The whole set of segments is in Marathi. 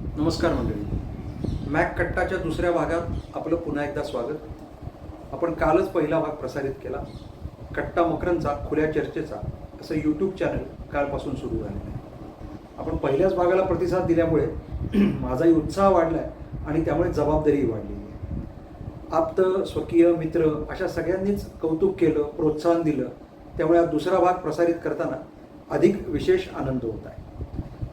नमस्कार मंडळी. मॅक कट्टाच्या दुसऱ्या भागात आपलं पुन्हा एकदा स्वागत. आपण कालच पहिला भाग प्रसारित केला. कट्टा मकरांचा खुल्या चर्चेचा असं यूट्यूब चॅनल कालपासून सुरू झालेलं आहे. आपण पहिल्याच भागाला प्रतिसाद दिल्यामुळे माझाही उत्साह वाढला आहे आणि त्यामुळे जबाबदारीही वाढलेली आहे. आप्त स्वकीय मित्र अशा सगळ्यांनीच कौतुक केलं प्रोत्साहन दिलं. त्यामुळे हा दुसरा भाग प्रसारित करताना अधिक विशेष आनंद होत आहे.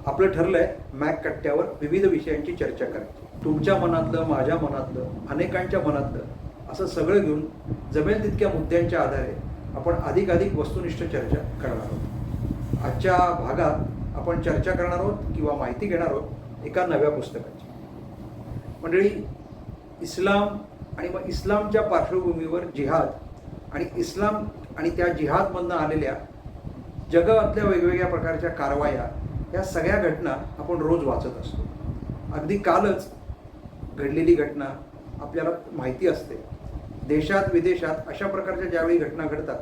आपलं ठरलंय मॅक कट्ट्यावर विविध विषयांची चर्चा करायची. तुमच्या मनातलं माझ्या मनातलं अनेकांच्या मनातलं असं सगळं घेऊन जमेल तितक्या मुद्द्यांच्या आधारे आपण अधिकाधिक वस्तुनिष्ठ चर्चा करणार आहोत. आजच्या भागात आपण चर्चा करणार आहोत किंवा माहिती घेणार आहोत एका नव्या पुस्तकाची. मंडळी इस्लाम आणि मग इस्लामच्या पार्श्वभूमीवर जिहाद आणि इस्लाम आणि त्या जिहादमधनं आलेल्या जगातल्या वेगवेगळ्या प्रकारच्या कारवाया या सगळ्या घटना आपण रोज वाचत असतो. अगदी कालच घडलेली घटना आपल्याला माहिती असते. देशात विदेशात अशा प्रकारच्या ज्यावेळी घटना घडतात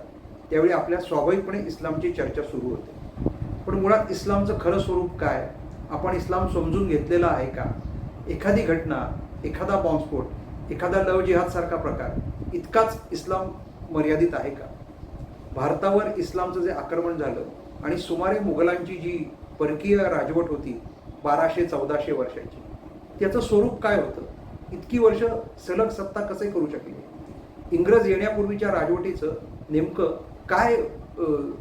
त्यावेळी आपल्या स्वाभाविकपणे इस्लामची चर्चा सुरू होते. पण मुळात इस्लामचं खरं स्वरूप काय? आपण इस्लाम समजून घेतलेला आहे का? एखादी घटना एखादा बॉम्बस्फोट एखादा लव जिहादसारखा प्रकार इतकाच इस्लाम मर्यादित आहे का? भारतावर इस्लामचं जे आक्रमण झालं आणि सुमारे मुघलांची जी परकीय राजवट होती बाराशे चौदाशे वर्षाची. त्याचं स्वरूप काय होतं? इतकी वर्ष सलग सत्ता कसे करू शकले? इंग्रज येण्यापूर्वीच्या राजवटीचं नेमकं काय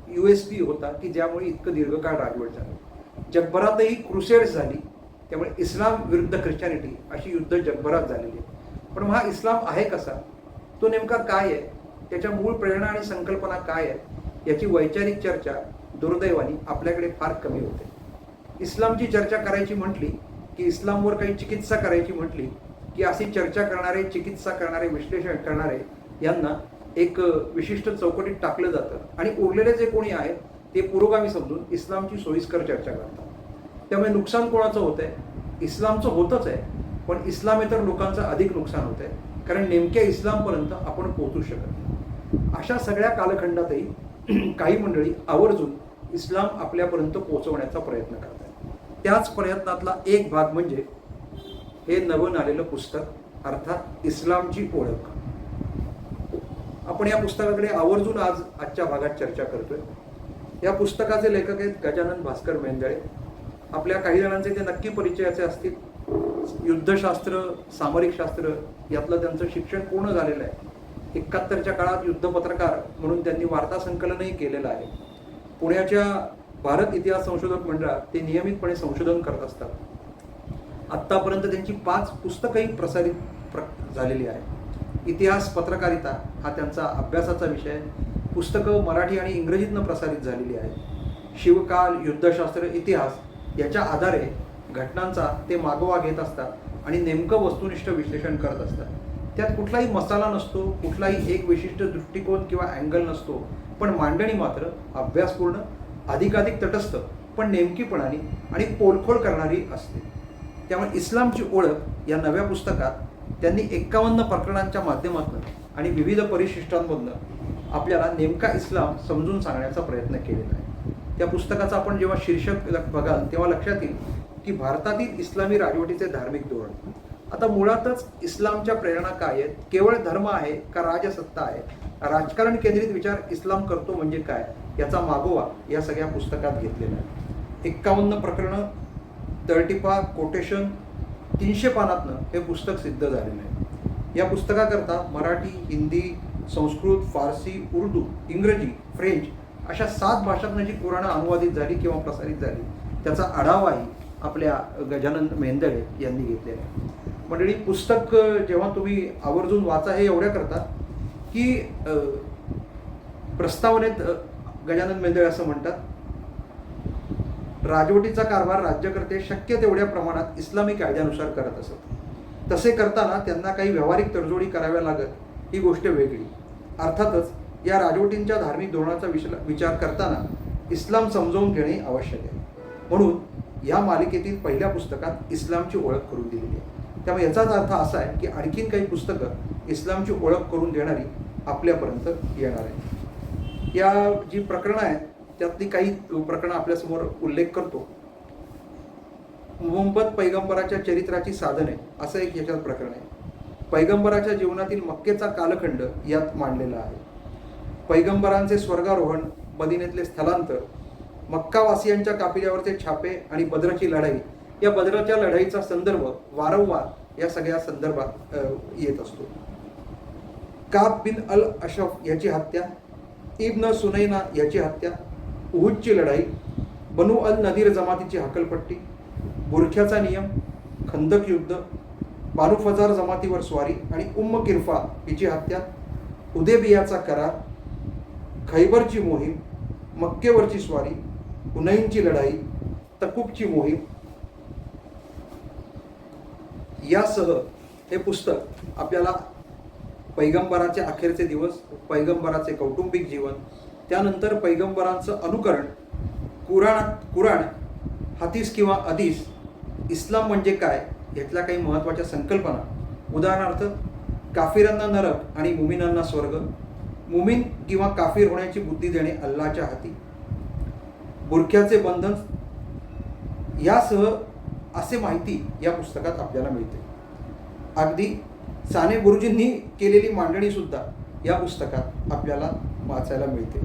यू एस पी होता की ज्यामुळे इतकं दीर्घकाळ राजवट झालं? जगभरातही क्रुसेड्स झाली त्यामुळे इस्लाम विरुद्ध ख्रिश्चॅनिटी अशी युद्ध जगभरात झालेली आहे. पण हा इस्लाम आहे कसा? तो नेमका काय आहे? त्याच्या मूळ प्रेरणा आणि संकल्पना काय आहे याची वैचारिक चर्चा दुर्दैवाने आपल्याकडे फार कमी होते. इस्लामची चर्चा करायची म्हटली की इस्लामवर काही चिकित्सा करायची म्हटली की अशी चर्चा करणारे चिकित्सा करणारे विश्लेषण करणारे यांना एक विशिष्ट चौकटीत टाकलं जातं. आणि उरलेले जे कोणी आहेत ते पुरोगामी समजून इस्लामची सोयीस्कर चर्चा करतात. त्यामुळे नुकसान कोणाचं होतं आहे इस्लामचं होतच आहे पण इस्लामेतर लोकांचं अधिक नुकसान होतं आहे कारण नेमक्या इस्लामपर्यंत आपण पोहोचू शकत नाही. अशा सगळ्या कालखंडातही काही मंडळी आवर्जून इस्लाम आपल्यापर्यंत पोहोचवण्याचा प्रयत्न करतात त्याच प्रयत्नातला एक भाग म्हणजे हे नवीन आलेलं पुस्तक अर्थात इस्लामची ओळख. आपण या पुस्तकाकडे आवर्जून आज आजच्या भागात चर्चा करतोय. या पुस्तकाचे लेखक आहेत गजानन भास्कर मेंदळे. आपल्या काही जणांचे ते नक्की परिचयाचे असतील. युद्धशास्त्र सामरिक शास्त्र यातलं त्यांचं शिक्षण पूर्ण झालेलं आहे. एकाहत्तरच्या काळात युद्ध पत्रकार म्हणून त्यांनी वार्ता संकलनही केलेलं आहे. पुण्याच्या भारत इतिहास संशोधक मंडळात ते नियमितपणे संशोधन करत असतात. आत्तापर्यंत त्यांची पाच पुस्तकंही प्रसारित प्र झालेली आहेत. इतिहास पत्रकारिता हा त्यांचा अभ्यासाचा विषय पुस्तकं मराठी आणि इंग्रजीतनं प्रसारित झालेली आहेत. शिवकाल युद्धशास्त्र इतिहास याच्या आधारे घटनांचा ते मागोवा घेत असतात आणि नेमकं वस्तुनिष्ठ विश्लेषण करत असतात. त्यात कुठलाही मसाला नसतो कुठलाही एक विशिष्ट दृष्टिकोन किंवा अँगल नसतो पण मांडणी मात्र अभ्यासपूर्ण अधिकाधिक तटस्थ पण नेमकीपणाने आणि पोलखोल करणारी असते. त्यामुळे इस्लामची ओळख या नव्या पुस्तकात त्यांनी एक्कावन्न प्रकरणांच्या माध्यमातून आणि विविध परिशिष्टांमधनं आपल्याला नेमका इस्लाम समजून सांगण्याचा प्रयत्न केलेला आहे. त्या पुस्तकाचं आपण जेव्हा शीर्षक बघाल तेव्हा लक्षात येईल की भारतातील इस्लामी राजवटीचे धार्मिक धोरण आता मुळातच इस्लामच्या प्रेरणा काय आहेत? केवळ धर्म आहे का राजसत्ता आहे? राजकारण केंद्रित विचार इस्लाम करतो म्हणजे काय? याचा मागोवा या सगळ्या पुस्तकात घेतलेला आहे. एक्कावन्न प्रकरणं तळटिपा कोटेशन तीनशे पानातनं हे पुस्तक सिद्ध झालेलं आहे. या पुस्तकाकरता मराठी हिंदी संस्कृत फारसी उर्दू इंग्रजी फ्रेंच अशा सात भाषांतनं जी पुराणं अनुवादित झाली किंवा प्रसारित झाली. त्याचा आढावाही आपल्या गजानन मेंदळे यांनी घेतलेले आहे. मंडळी पुस्तक जेव्हा तुम्ही आवर्जून वाचा हे एवढ्या करता की प्रस्तावनेत गजानन मेंदळे असं म्हणतात राजवटीचा कारभार राज्यकर्ते शक्य तेवढ्या प्रमाणात इस्लामी कायद्यानुसार करत असत. तसे करताना त्यांना काही व्यावहारिक तडजोडी कराव्या लागत ही गोष्ट वेगळी. अर्थातच या राजवटींच्या धार्मिक धोरणाचा विचार करताना इस्लाम समजावून घेणे आवश्यक आहे. म्हणून या मालिकेतील पहिल्या पुस्तकात इस्लामची ओळख करून दिलेली आहे. त्यामुळे याचाच अर्थ असा आहे की आणखीन काही पुस्तकं इस्लामची ओळख करून देणारी आपल्यापर्यंत येणार आहे या जी प्रकरणं आहेत त्यातली काही प्रकरणं आपल्यासमोर उल्लेख करतो. मोहम्मद पैगंबराच्या चरित्राची साधने असं एक याच्यात प्रकरण आहे. पैगंबराच्या जीवनातील मक्केचा कालखंड यात मांडलेला आहे. पैगंबरांचे स्वर्गारोहण मदिनेतले स्थलांतर मक्कावासियांच्या कापिल्यावरचे छापे आणि बद्रची लढाई. या बद्रच्या लढाईचा संदर्भ वारंवार या सगळ्या संदर्भात येत असतो. काब बिन अल अशफ याची हत्या इब्न सुनैना याची हत्या उहुदची लढाई बनू अल नदीर जमातीची हकलपट्टी बुरख्याचा नियम खंदक युद्ध बानू फजार जमातीवर स्वारी आणि उम्म किरफा हिची हत्या उदेबियाचा करार खैबरची मोहीम मक्केवरची स्वारी हुनैनची लढाई तकूबची मोहीम यासह हे पुस्तक आपल्याला पैगंबराचे अखेरचे दिवस पैगंबराचे कौटुंबिक जीवन त्यानंतर पैगंबरांचं अनुकरण कुराण कुराण हातीस किंवा अदीस इस्लाम म्हणजे काय यातल्या काही महत्त्वाच्या संकल्पना. उदाहरणार्थ काफिरांना नरक आणि मुमिनांना स्वर्ग. मुमीन किंवा काफिर होण्याची बुद्धी देणे अल्लाच्या हाती. बुरख्याचे बंधन यासह असे माहिती या पुस्तकात आपल्याला मिळते. अगदी साने गुरुजींनी केलेली मांडणीसुद्धा या पुस्तकात आपल्याला वाचायला मिळते.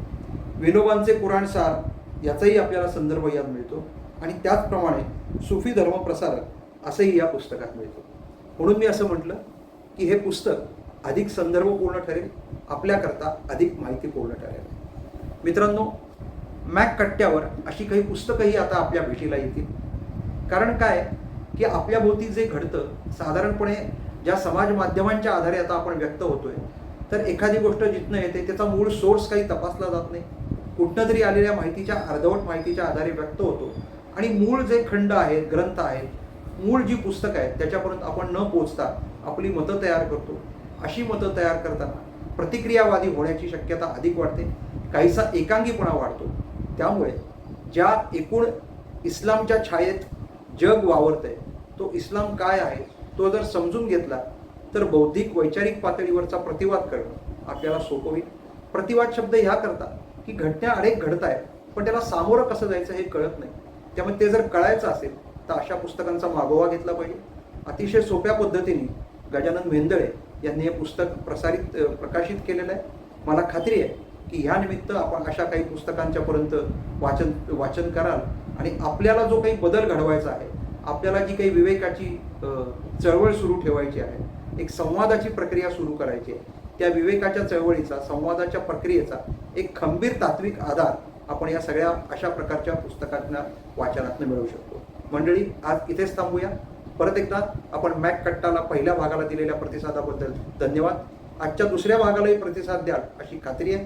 विनोबांचे कुराणसार याचाही आपल्याला संदर्भ यात मिळतो आणि त्याचप्रमाणे सुफी धर्मप्रसारक असंही या पुस्तकात मिळतो. म्हणून मी असं म्हटलं की हे पुस्तक अधिक संदर्भपूर्ण ठरेल आपल्याकरता अधिक माहितीपूर्ण ठरेल. मित्रांनो मॅक कट्ट्यावर अशी काही पुस्तकंही आता आपल्या भेटीला येतील. कारण काय? की आपल्या भोवती जे घडतं साधारणपणे ज्या समाज माध्यमांच्या आधारे आता आपण व्यक्त होतोय तर एखादी गोष्ट जिथनं येते त्याचा मूळ सोर्स काही तपासला जात नाही. कुठनं तरी आलेल्या माहितीच्या अर्धवट माहितीच्या आधारे व्यक्त होतो. आणि मूळ जे खंड आहेत ग्रंथ आहेत मूळ जी पुस्तकं आहेत त्याच्यापर्यंत आपण न पोचता आपली मतं तयार करतो. अशी मतं तयार करताना प्रतिक्रियावादी होण्याची शक्यता अधिक वाढते. काहीसा एकांगीपणा वाढतो. त्यामुळे ज्या एकूण इस्लामच्या छायेत जग वावरतंय तो इस्लाम काय आहे तो जर समजून घेतला तर बौद्धिक वैचारिक पातळीवरचा प्रतिवाद करणं आपल्याला सोपं होईल. प्रतिवाद शब्द ह्या करता की घटना अनेक घडत आहेत पण त्याला सामोरं कसं जायचं हे कळत नाही. त्यामुळे ते जर कळायचं असेल तर अशा पुस्तकांचा मागोवा घेतला पाहिजे. अतिशय सोप्या पद्धतीने गजानन वेंदळे यांनी हे पुस्तक प्रसारित प्रकाशित केलेलं आहे. मला खात्री आहे की ह्या निमित्त आपण अशा काही पुस्तकांच्या पर्यंत वाचन वाचन कराल. आणि आपल्याला जो काही बदल घडवायचा आहे आपल्याला जी काही विवेकाची चळवळ सुरू ठेवायची आहे एक संवादाची प्रक्रिया सुरू करायची आहे त्या विवेकाच्या चळवळीचा संवादाच्या प्रक्रियेचा एक खंबीर तात्विक आधार आपण या सगळ्या अशा प्रकारच्या पुस्तकांना वाचनातनं मिळवू शकतो. मंडळी आज इथेच थांबूया. परत एकदा आपण मॅक कट्टाला पहिल्या भागाला दिलेल्या प्रतिसादाबद्दल धन्यवाद. आजच्या दुसऱ्या भागालाही प्रतिसाद द्याल अशी खात्री आहे.